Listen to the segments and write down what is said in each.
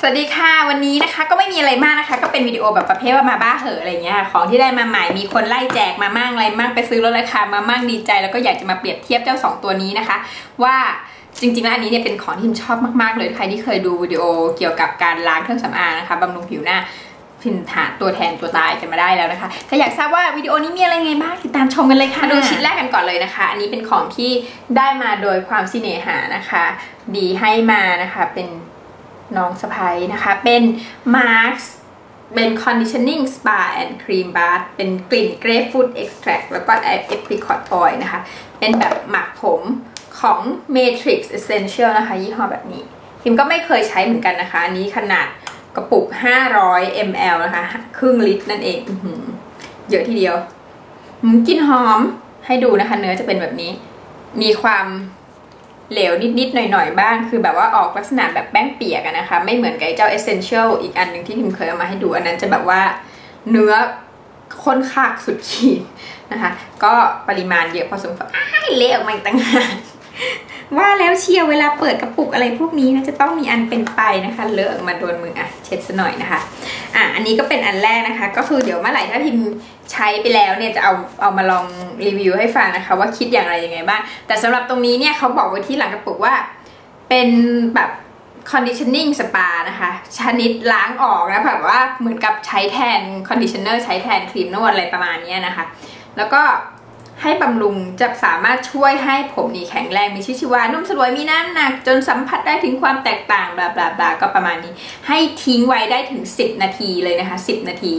สวัสดีค่ะวันนี้นะคะก็ไม่มีอะไรมากนะคะ ก็เป็นวิดีโอแบบประเภทว่ามาบ้าเหอะอะไรเงี้ยของที่ได้มาใหม่มีคนไล่แจกมามั่งอะไรมั่งไปซื้อลดราคามามั่งดีใจ แล้วก็อยากจะมาเปรียบเทียบเจ้า 2 ตัวนี้นะคะ ว่าจริงๆแล้วอันนี้เนี่ยเป็นของที่พิมชอบมากๆเลยใครที่เคยดูวิดีโอเกี่ยวกับการล้างเครื่องสำอางนะคะบำรุงผิวหน้าพิมหาตัวแทนตัวตายกันมาได้แล้วนะคะ ถ้าอยากทราบว่าวิดีโอนี้มีอะไรไงบ้างติดตามชมกันเลยค่ะ ดูชิ้นแรกกันก่อนเลยนะคะ อันนี้เป็นของที่ได้มาโดยความสิเนหานะคะ ดีให้มานะคะเป็น น้องสะพ้ยนะคะ เป็น Marks เป็น conditioning spa and cream bath เป็นกลิ่น grapefruit extract แล้วก็ apricot oil นะคะ เป็นแบบหมักผมของ Matrix Essential นะคะ ยี่ห้อแบบนี้พิมก็ไม่เคยใช้เหมือนกันนะคะ อันนี้ขนาดกระปุก 500 ml นะคะ ครึ่งลิตรนั่นเองอเยอะทีเดียวกลิ่นหอมให้ดูนะคะ เนื้อจะเป็นแบบนี้ มีความ เหลวนิดๆ หน่อยๆ บ้าง คือแบบว่าออกลักษณะแบบแป้งเปียกนะคะ ไม่เหมือนกับเจ้า Essential อีกอันหนึ่งที่ทิมเคยเอามาให้ดู อันนั้นจะแบบว่าเนื้อข้นคักสุดขีดนะคะ ก็ปริมาณเยอะพอสมควรเละออกมาอีกต่างหาก ว่าแล้วเชียวเวลาเปิดกระปุกอะไรพวกนี้นะจะต้องมีอันเป็นไปนะคะ เลอะมาโดนมืออะเช็ดซะหน่อยนะคะอะอันนี้ก็เป็นอันแรกนะคะ ก็คือเดี๋ยวเมื่อไหร่ถ้าพิมใช้ไปแล้วเนี่ยจะเอาเอามาลองรีวิวให้ฟังนะคะ ว่าคิดอย่างไรยังไงบ้างแต่สำหรับตรงนี้เนี่ยเขาบอกไว้ที่หลังกระปุกว่า เป็นแบบ conditioning spa นะคะชนิดล้างออกนะแบบว่าเหมือนกับใช้แทน conditioner ใช้แทนครีมนวดอะไรประมาณนี้นะคะ แล้วก็ ให้บำรุงจะสามารถช่วยให้ผมนี่แข็งแรงมีชีวิตชีวานุ่มสลวยมีน้ำหนัก จนสัมผัสได้ถึงความแตกต่างบลาบลาบลาก็ประมาณนี้ ให้ทิ้งไว้ได้ถึง 10 นาทีเลยนะคะ 10 นาที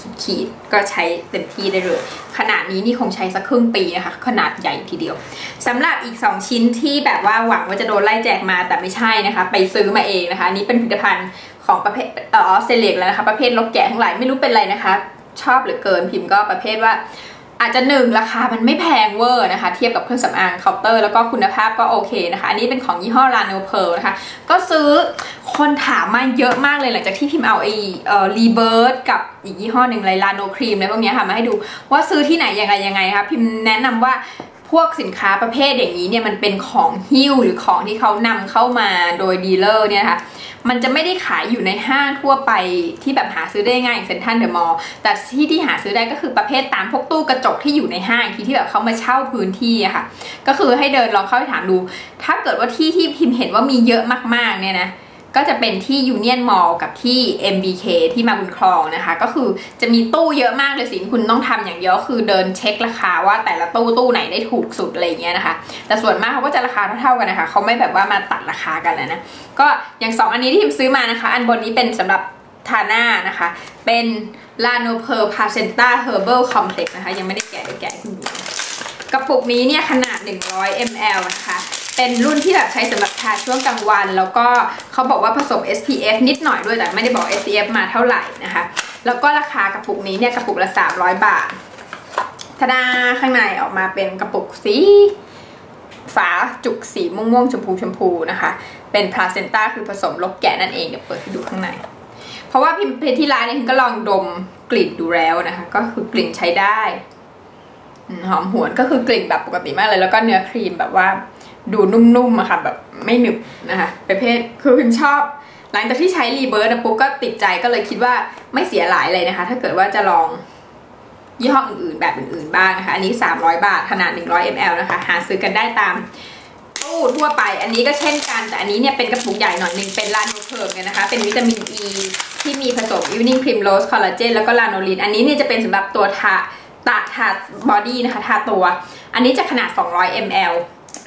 สุดขีดก็ใช้เต็มที่ได้เลย ขนาดนี้นี่คงใช้สักครึ่งปีนะคะ ขนาดใหญ่ทีเดียวสำหรับอีก 2 ชิ้นที่แบบว่าหวังว่าจะโดนไล่แจกมาแต่ไม่ใช่นะคะ ไปซื้อมาเองนะคะนี่เป็นผลิตภัณฑ์ของประเภทออสเตรเลียแล้วนะคะ ประเภทลกแกะทั้งหลายไม่รู้เป็นไรนะคะ ชอบหรือเกินพิมพ์ก็ประเภทว่า อาจจะหนึ่งราคามันไม่แพงเวอร์นะคะ เทียบกับเครื่องสำอางเคาน์เตอร์แล้วก็คุณภาพก็โอเคนะคะ อันนี้เป็นของยี่ห้อลาโนเพลนะคะ ก็ซื้อคนถามมาเยอะมากเลยหลังจากที่พิมพ์เอาไอ้เอ่อรีเบิร์ดกับอีกยี่ห้อหนึ่งเลยลาโนครีมอะไรพวกนี้ค่ะมาให้ดูว่าซื้อที่ไหนยังไงยังไงคะพิมพ์แนะนำว่าพวกสินค้าประเภทอย่างนี้เนี่ยมันเป็นของฮิ้วหรือของที่เขานำเข้ามาโดยดีลเลอร์เนี่ยนะคะ มันจะไม่ได้ขายอยู่ในห้างทั่วไปที่แบบหาซื้อได้ง่ายอย่างเซ็นทรัลเดอะมอลล์แต่ที่ที่หาซื้อได้ก็คือประเภทตามพวกตู้กระจกที่อยู่ในห้างที่ที่แบบเขามาเช่าพื้นที่อะค่ะ ก็คือให้เดินลองเข้าไปถามดู ถ้าเกิดว่าที่ที่พิมพ์เห็นว่ามีเยอะมากๆเนี่ยนะ ก็จะเป็นที่ยูเนียนมอลล์กับที่ MBK ที่มาบุญครองนะคะ ก็คือจะมีตู้เยอะมากเลยสิคุณต้องทำอย่างเดียวคือเดินเช็คราคาว่าแต่ละตู้ตู้ไหนได้ถูกสุดอะไรเงี้ยนะคะ แต่ส่วนมากเขาก็จะราคาเท่าๆกันนะคะเขาไม่แบบว่ามาตัดราคากันนะนะก็อย่าง 2 อันนี้ที่พิมซื้อมานะคะ อันบนนี้เป็นสำหรับทาหน้านะคะ เป็นลาโนเพอร์พาเซนต้าเฮอร์เบิลคอมเพล็กซ์นะคะ ยังไม่ได้แกะแกะคุณดูกระปุกนี้เนี่ยขนาด 100 ml นะคะ เป็นรุ่นที่แบบใช้สำหรับทาช่วงกลางวัน แล้วก็เขาบอกว่าผสม SPF นิดหน่อยด้วยแต่ไม่ได้บอก SPF มาเท่าไหร่นะคะ แล้วก็ราคากระปุกนี้เนี่ยกระปุกละ 300 บาททาดาข้างในออกมาเป็นกระปุกสีฝาจุกสีม่วงๆชมพูชมพูนะคะ เป็นพลาเซนต้าคือผสมลกแกะนั่นเองเดี๋ยวเปิดให้ดูข้างใน เพราะว่าพิมพ์ที่ร้านเนี่ยก็ลองดมกลิ่นดูแล้วนะคะ ก็คือกลิ่นใช้ได้หอมหวนก็คือกลิ่นแบบปกติมากเลย แล้วก็เนื้อครีมแบบว่า ดูนุ่มๆอะค่ะแบบไม่หนึบนะคะประเภทคือพิมชอบ หลังจากที่ใช้รีเบิร์ดปุ๊บก็ติดใจก็เลยคิดว่าไม่เสียหลายเลยนะคะ ถ้าเกิดว่าจะลองยี่ห้ออื่นๆ แบบอื่นๆบ้างนะคะ อันนี้ 300 บาทขนาด 100 ml นะคะ หาซื้อกันได้ตามตู้ทั่วไป อันนี้ก็เช่นกัน แต่อันนี้เนี่ยเป็นกระปุกใหญ่หน่อยหนึ่งเป็นลาโนเพิร์มนะคะ เป็นวิตามินอ e ีที่มีผสมอีวนิ่งพริมโรสคอลลาเจนแล้วก็ลาโนลินอันนี้เนี่ยจะเป็นสำหรับตัวทาตาทาบอดี้นะคะ ทาตัว อันนี้จะขนาด 200 ml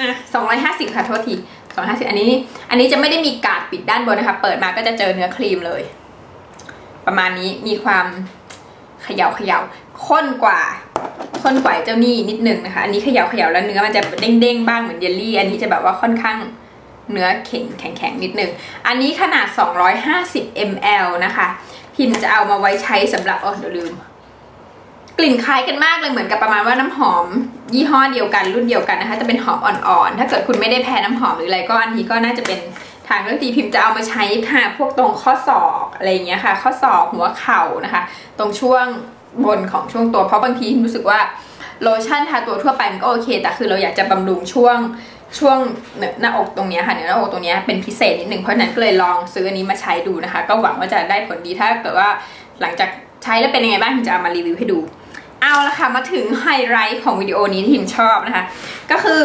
อะสองร้อยห้าสิบค่ะโทษทีสองห้าสิบอันนี้ อันนี้จะไม่ได้มีกาดปิดด้านบนนะคะ เปิดมาก็จะเจอเนื้อครีมเลย ประมาณนี้มีความเขย่าเขย่าข้นกว่าข้นกว่าเจ้านี่นิดนึงนะคะ อันนี้เขย่าเขย่าแล้วเนื้อมันจะเด้งๆบ้างเหมือนเยลลี่ อันนี้จะแบบว่าค่อนข้างเนื้อแข็งแข็งๆนิดนึง อันนี้ขนาด 250 ml นะคะ พิมจะเอามาไว้ใช้สำหรับอ๋อเดี๋ยวลืม กลิ่นคล้ายกันมากเลยเหมือนกับประมาณว่าน้ำหอม ยี่ห้อเดียวกันรุ่นเดียวกันนะคะจะเป็นหอมอ่อนๆ ถ้าเกิดคุณไม่ได้แพ้น้ำหอมหรืออะไรก็อันนี้ก็น่าจะเป็นทางเลือกดีพิมพ์จะเอามาใช้ทาพวกตรงข้อศอกอะไรเงี้ยค่ะ ข้อศอกหัวเข่านะคะ ตรงช่วงบนของช่วงตัว เพราะบางทีรู้สึกว่าโลชั่นทาตัวทั่วไปมันก็โอเค แต่คือเราอยากจะบำรุงช่วงช่วงหน้าอกตรงนี้ค่ะเหนือหน้าอกตรงนี้เป็นพิเศษนิดหนึ่งเพราะนั้นก็เลยลองซื้ออันนี้มาใช้ดูนะคะ ก็หวังว่าจะได้ผลดีถ้าเกิดว่าหลังจากใช้แล้วเป็นยังไงบ้างจะเอามารีวิวให้ดู เอาละค่ะมาถึงไฮไลท์ของวิดีโอนี้ที่ทิมชอบนะคะ ก็คือ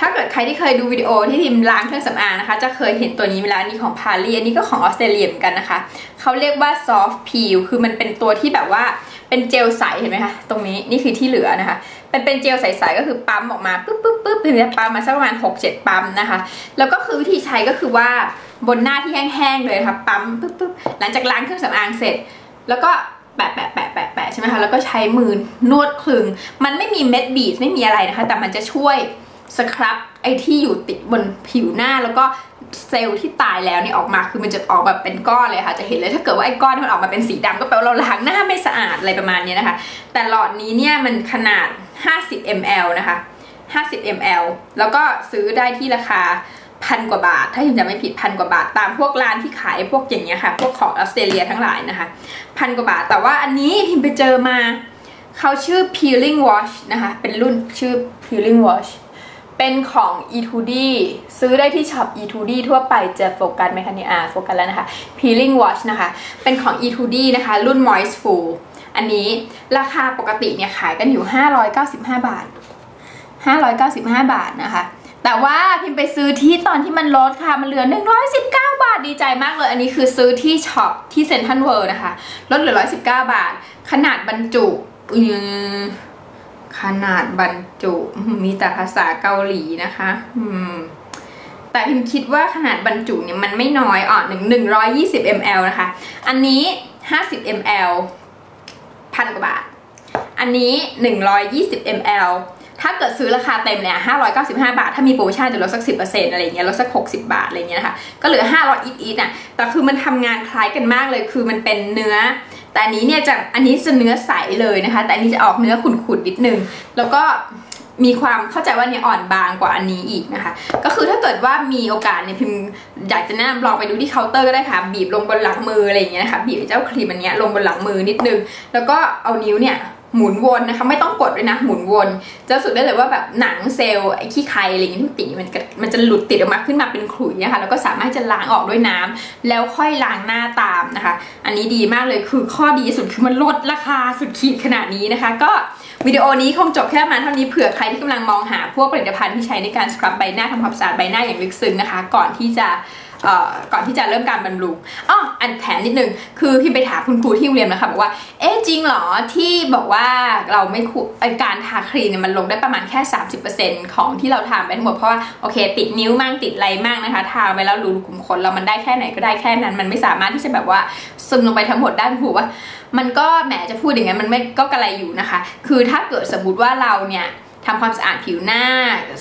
ถ้าเกิดใครที่เคยดูวิดีโอที่ทิมล้างเครื่องสำอางนะคะ จะเคยเห็นตัวนี้เวลานี้ของพารีอันนี้ก็ของออสเตรเลียเหมือนกันนะคะเขาเรียกว่า soft peel คือมันเป็นตัวที่แบบว่าเป็นเจลใสเห็นไหมคะตรงนี้นี่คือที่เหลือนะคะเป็นเป็นเจลใสๆก็คือปั๊มออกมาปุ๊บปุ๊บปุ๊บเป็นปั๊มมาสักประมาณ 6-7 ปั๊มนะคะ แล้วก็คือวิธีใช้ก็คือว่าบนหน้าที่แห้งๆเลยค่ะปั๊มปุ๊บปุ๊บหลังจากล้างเครื่องสำอางเสร็จ แล้วก็ แปะแปะแปะแปะแปะใช่ไหมคะแล้วก็ใช้มือนวดคลึง มันไม่มีเม็ดบีดไม่มีอะไรนะคะ แต่มันจะช่วยสครับไอที่อยู่ติดบนผิวหน้าแล้วก็เซลล์ที่ตายแล้วนี่ออกมาคือมันจะออกแบบเป็นก้อนเลยค่ะ จะเห็นเลยถ้าเกิดว่าไอ้ก้อนที่มันออกมาเป็นสีดำก็แปลว่าเราล้างหน้าไม่สะอาดอะไรประมาณนี้นะคะ แต่หลอดนี้เนี่ยมันขนาด 50 ml นะคะ 50 ml แล้วก็ซื้อได้ที่ราคา พันกว่าบาท ถ้ายังจะไม่ผิดพันกว่าบาทตามพวกร้านที่ขายพวกอย่างเงี้ยค่ะ พวกของออสเตรเลียทั้งหลายนะคะพันกว่าบาท แต่ว่าอันนี้พิมไปเจอมาเขาชื่อ peeling wash นะคะ เป็นรุ่นชื่อ peeling wash เป็นของ E2D ซื้อได้ที่ช็อป E2D ทั่วไปจะโฟกัสไหมคะเนี่ยอ่าโฟกัสแล้วนะคะ peeling wash นะคะ เป็นของ E2D นะคะ รุ่น moistful อันนี้ราคาปกติเนี่ยขายกันอยู่ 595 บาท 595 บาทนะคะ แต่ว่าพิมไปซื้อที่ตอนที่มันลดค่ะ มันเหลือ 119 บาทดีใจมากเลย อันนี้คือซื้อที่ช็อปที่เซ็นทรัลเวิลด์นะคะ ลดเหลือ 119 บาท ขนาดบรรจุขนาดบรรจุมีแต่ภาษาเกาหลีนะคะ อืมแต่พิมคิดว่าขนาดบรรจุเนี่ยมันไม่น้อยอะหนึ่งหนึ่งร้อยยี่สิบมลนะคะ อันนี้ห้าสิบมลพันกว่าบาท อันนี้หนึ่งร้อยยี่สิบมล ถ้าเกิดซื้อราคาเต็มเนี่ยห้าร้อยเก้าสิบห้าบาท ถ้ามีโปรโมชั่นจะลดสักสิบเปอร์เซ็นต์อะไรเงี้ยลดสักหกสิบาทอะไรเงี้ยนะคะก็เหลือห้าร้อยอีทอีทอะแต่คือมันทำงานคล้ายกันมากเลย คือมันเป็นเนื้อ แต่อันนี้เนี่ยจะอันนี้จะเนื้อใสเลยนะคะ แต่อันนี้จะออกเนื้อขุ่นๆนิดนึง แล้วก็มีความเข้าใจว่าเนี่ยอ่อนบางกว่าอันนี้อีกนะคะ ก็คือถ้าเกิดว่ามีโอกาสเนี่ยพิมอยากจะแนะนำลองไปดูที่เคาน์เตอร์ก็ได้ค่ะ บีบลงบนหลังมืออะไรอย่างเงี้ยนะคะบีบเจ้าครีมอันเนี้ยลงบนหลังมือนิดนึง แล้วก็เอานิ้วเนี่ย หมุนวนนะคะ ไม่ต้องกดเลยนะ หมุนวนจะสึกได้เลยว่าแบบหนังเซลล์ไอ้ขี้ไคอะไรอย่างเงี้ยที่ติดมันมันจะหลุดติดออกมาขึ้นมาเป็นขลุ่ยนะคะแล้วก็สามารถจะล้างออกด้วยน้ำแล้วค่อยล้างหน้าตามนะคะ อันนี้ดีมากเลยคือข้อดีสุดคือมันลดราคาสุดขีดขนาดนี้นะคะ ก็วิดีโอนี้คงจบแค่มาเท่านี้เผื่อใครที่กำลังมองหาพวกผลิตภัณฑ์ที่ใช้ในการสครับใบหน้าทำความสะอาดใบหน้าอย่างลึกซึ้งนะคะ ก่อนที่จะ ก่อนที่จะเริ่มการบรรลุอ๋ออันแถมนิดนึง คือพี่ไปถามคุณครูที่โรงเรียนนะคะบอกว่า เอ๊ะจริงเหรอที่บอกว่าเราไม่คการทาครีมเนี่ยมันลงได้ประมาณแค่ 30%ของที่เราทาไปทั้งหมดเพราะว่าโอเคติดนิ้วมั่งติดไรมั่งนะคะทาไปแล้วรูขุมขนเรามันได้แค่ไหนก็ได้แค่นั้น มันไม่สามารถที่จะแบบว่าซึมลงไปทั้งหมดได้คุณว่ามันก็แหมจะพูดอย่างนั้นมันไม่ก็กระไรอยู่นะคะ คือถ้าเกิดสมมติว่าเราเนี่ยทำความสะอาดผิวหน้า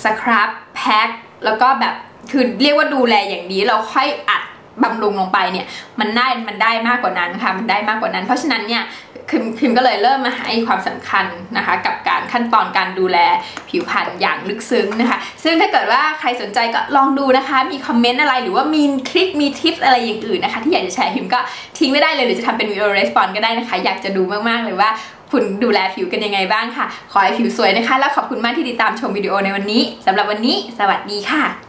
สครับแพ็คแล้วก็แบบ คือเรียกว่าดูแลอย่างดีเราค่อยอัดบำรุงลงไปเนี่ยมันได้มันได้มากกว่านั้นค่ะมันได้มากกว่านั้น เพราะฉะนั้นเนี่ยคิมคิมก็เลยเริ่มมาให้ความสำคัญนะคะ กับการขั้นตอนการดูแลผิวพรรณอย่างลึกซึ้งนะคะ ซึ่งถ้าเกิดว่าใครสนใจก็ลองดูนะคะ มีคอมเมนต์อะไรหรือว่ามีคลิปมีทิปอะไรอย่างอื่นนะคะ ที่อยากจะแชร์พิมก็ทิ้งไม่ได้เลยหรือจะทำเป็นวิดีโอรีสปอนก็ได้นะคะ อยากจะดูมากๆเลยว่าคุณดูแลผิวกันยังไงบ้างค่ะ ขอให้ผิวสวยนะคะ แล้วขอบคุณมากที่ติดตามชมวิดีโอในวันนี้สำหรับวันนี้ สวัสดีค่ะ